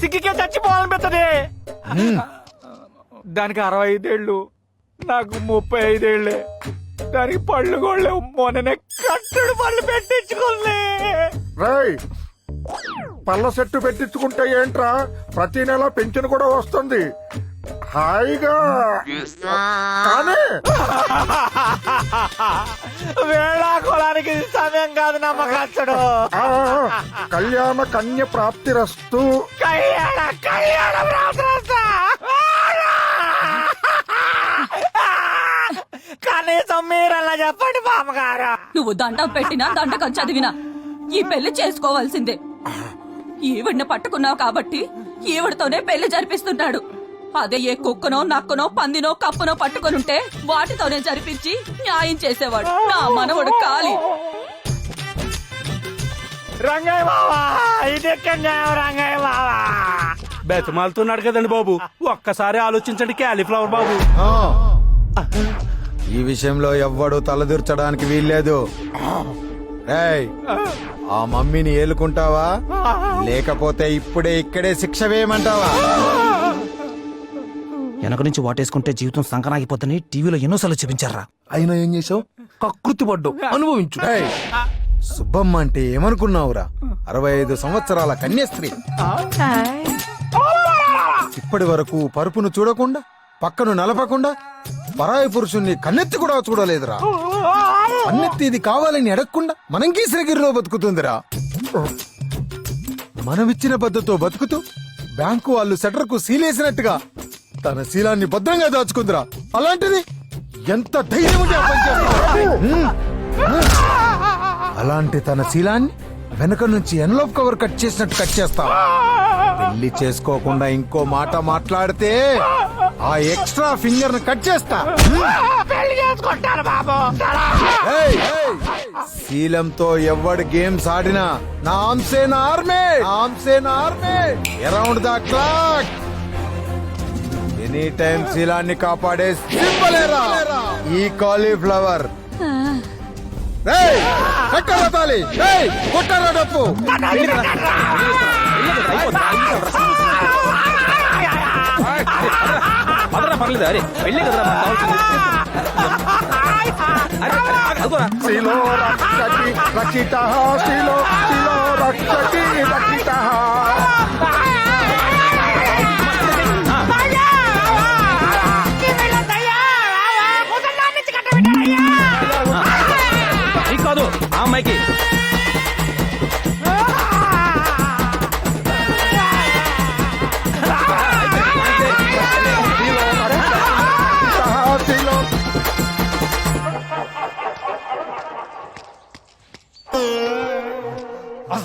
సిగ్గుకే చచ్చిపోవాలనిపిస్తుంది దానికి అరవై ఐదేళ్ళు నాకు ముప్పై ఐదేళ్ళే దానికి పళ్ళు కూడా మొన్ననే కట్టుడు పళ్ళు పెట్టించుకోలే రేయ్ పళ్ళ సెట్టు పెట్టించుకుంటే ఏంట్రా? ప్రతి నెల పెన్షన్ కూడా వస్తుంది. హాయిగా. కానీ వేళాకోళానికి ఇది సమయం కాదు నమ్మకస్తుడు. కళ్యాణ కన్య ప్రాప్తిరస్తు. కళ్యాణ కళ్యాణ ప్రార్థన కనీసం మీరలా చెప్పండి బామ్మగారు. నువ్వు దండం పెట్టినా దండకం చదివినా ఈ పెళ్ళి చేసుకోవాల్సిందే. ఈవిడ్ని పట్టుకున్నావు కాబట్టి ఈవిడతోనే పెళ్ళి జరిపిస్తున్నాడు. అదే ఏ కుక్కనో నక్కనో పందినో కప్పునో పట్టుకొనుంటే వాటితోనే జరిపించి న్యాయం చేసేవాడు. నా మనవడు కాలి. రంగయ్య బావా ఇది ఎక్కడ న్యాయం రంగయ్య బావా? బెతమాలుతున్నాడు కదండి బాబు. ఒక్కసారి ఆలోచించండి క్యాలీఫ్లవర్ బాబు. ఆ. ఈ విషయంలో ఎవ్వడు తలదూర్చడానికి వీల్లేదు. ఆ మమ్మీని ఏలుకుంటావా? లేకపోతే ఇప్పుడే ఇక్కడే శిక్ష వేయమంటావా? వెనక నుంచి వాటేసుకుంటే జీవితం సంకనాగిపోతుందని టీవీలో ఎన్నోసార్లు చూపించారా. అయినా ఏం చేసావు కకృతి పడ్డావు. అనుభవించు. సుబ్బమ్మ అంటే ఏమనుకున్నావురా? అరవై ఐదు సంవత్సరాల కన్యాస్త్రీ. ఇప్పటి వరకు పరుపును చూడకుండా పక్కను నలపకుండా పరాయి పురుషుణ్ణి కన్నెత్తి కూడా చూడలేదురా. కన్నెత్తి ఇది కావాలని అడగకుండా మనం శ్రీగిరిలో బతుకుతుందిరా. మనమిచ్చిన బద్దతో బతుకుతూ బ్యాంకు వాళ్ళు సెటర్కు సీలేసినట్టుగా తన శీలాన్ని భద్రంగా దాచుకుందిరా అలాంటిది ఎంత ధైర్యం ఉంటే ఆ పని చేస్తుందిరా? హ్మ్. అలాంటి తన శీలాన్ని వెనక నుంచి ఎన్లోప్ కవర్ కట్ చేసినట్టు కట్ చేస్తావా పెళ్ళి చేసుకోకుండా ఇంకో మాట మాట్లాడితే ఆ ఎక్స్ట్రా ఫింగర్ను కట్ చేస్తా! శీలంతో ఎవడు గేమ్స్ ఆడినా నా ఆమ్సేన ఆర్మే ఆమ్సేన ఆర్మే around the clock any time శీలాన్ని కాపాడే సింబలేరా? ఈ కాలీఫ్లవర్. రేయ్, కట్టరా తాళి. రేయ్, కొట్టరా డప్పు. పదరా పర్లేదు అరే వెళ్ళే రక్షతి శిలో శిలో రక్షతి రక్షిత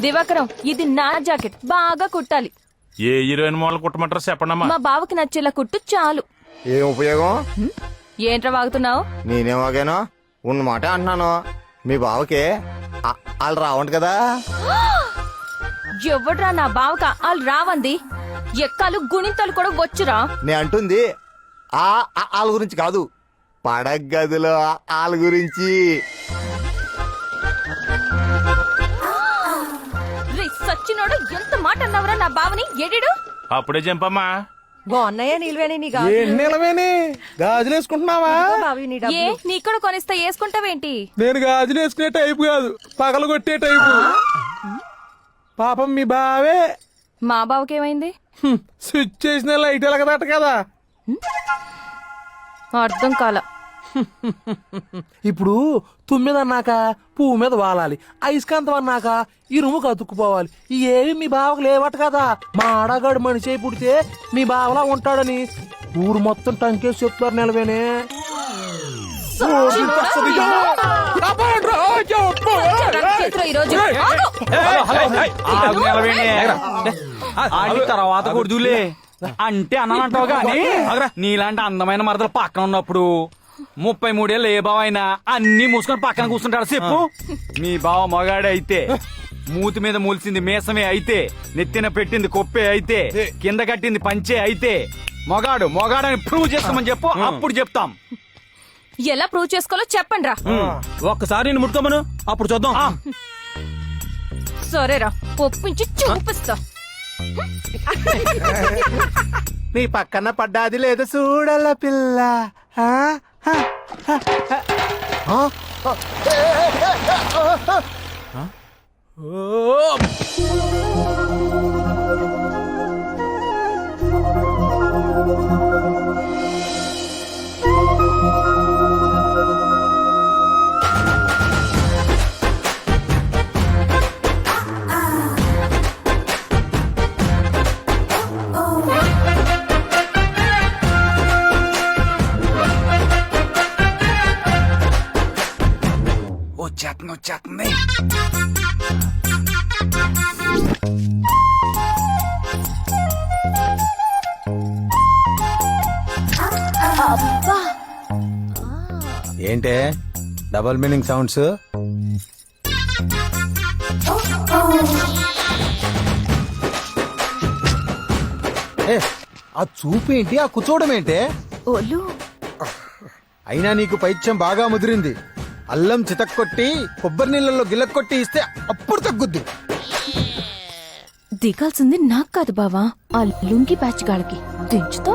దివాకరం ఇది నా జాకెట్. బాగా కుట్టాలి. ఏ హీరోయిన్ మోడల్ కుట్టమంటారు చెప్పండమ్మా. మా బావకి నచ్చేలా కుట్టు చాలు. ఏం ఉపయోగం? ఏంట్రా వాగుతున్నావు? నేనేం వాగాను? ఉన్న మాట అంటున్నాను. మీ బావకి వాళ్ళు రావంట కదా. ఎవడ్రా నా బావక? వాళ్ళు రావంది. ఎక్కాలు గుణింతలు కూడా వచ్చురా. నేను అంటుంది ఆ వాళ్ళ గురించి కాదు. పడగదిలో వాళ్ళ గురించి. మాట అన్నావురా నా బావని? ఎడిడు అప్పుడే చంపమ్మా బాగున్నాయా నిల్వేని నీ ఏ నిలవేని గాజులు వేసుకుంటున్నావా బావి నీ ఏ నీ కూడా కొనిస్తా వేసుకుంటావేంటి? నేను గాజులు వేసుకునే టైపు కాదు పగలు కొట్టే టైపు పాపం మీ బావే. మా బావకేమైంది? హ్మ్, స్విచ్ చేసిన లైట్ ఎలగదట కదా. అర్థం కాల. ఇప్పుడు తుమ్మిది అన్నాక పువ్వు మీద వాలాలి అయస్కాంతం అన్నాక ఇరుముకు అతుక్కుపోవాలి ఈ ఏవి మీ బావకు లేవట కదా? మా ఆడగాడు మనిషి అయి పుడితే మీ బావలా ఉంటాడని. ఊరు మొత్తం టంకేసి చెప్తారు నిలవేనే. తర్వాత కొడుదులే. అంటే అన్నానంటావు గాని నీలాంటి అందమైన మరదలు పక్కన ఉన్నప్పుడు ముప్పై మూడేళ్ళు ఏ బావ అయినా అన్ని మూసుకొని పక్కన కూర్చుంటాడు. చెప్పు. మీ బావ మగాడే అయితే మూతి మీద మూల్సింది మేసమే అయితే నెత్తిన పెట్టింది కొప్పే అయితే కింద కట్టింది పంచే అయితే మొగాడు మొగాడని ప్రూవ్ చేస్తామని చెప్పు అప్పుడు చెప్తాం. ఎలా ప్రూవ్ చేసుకోవాలో చెప్పండి రా ఒక్కసారి నేను ముట్టుకోమను అప్పుడు చూద్దాం. సరేరా ఒప్పించి చూపిస్తా. నీ పక్కన పడ్డాది లేదు చూడల పిల్ల. ఆ? ஆ వచ్చేస్తుంది వచ్చేస్తుంది ఏంటే? డబల్ మీనింగ్ సౌండ్స్ ఏ, ఆ చూపు ఏంటి? ఆ కూర్చోవడం ఏంటే? అయినా నీకు పైత్యం బాగా ముదిరింది. అల్లం చితక్కొట్టి కొబ్బరి నీళ్ళలో గిలక్కొట్టి ఇస్తే అప్పుడు తగ్గుద్ది. దిగాల్సింది నాకు కాదు బావా ఆ లుంగి ప్యాచ్ గాళ్ళకి దించుతో.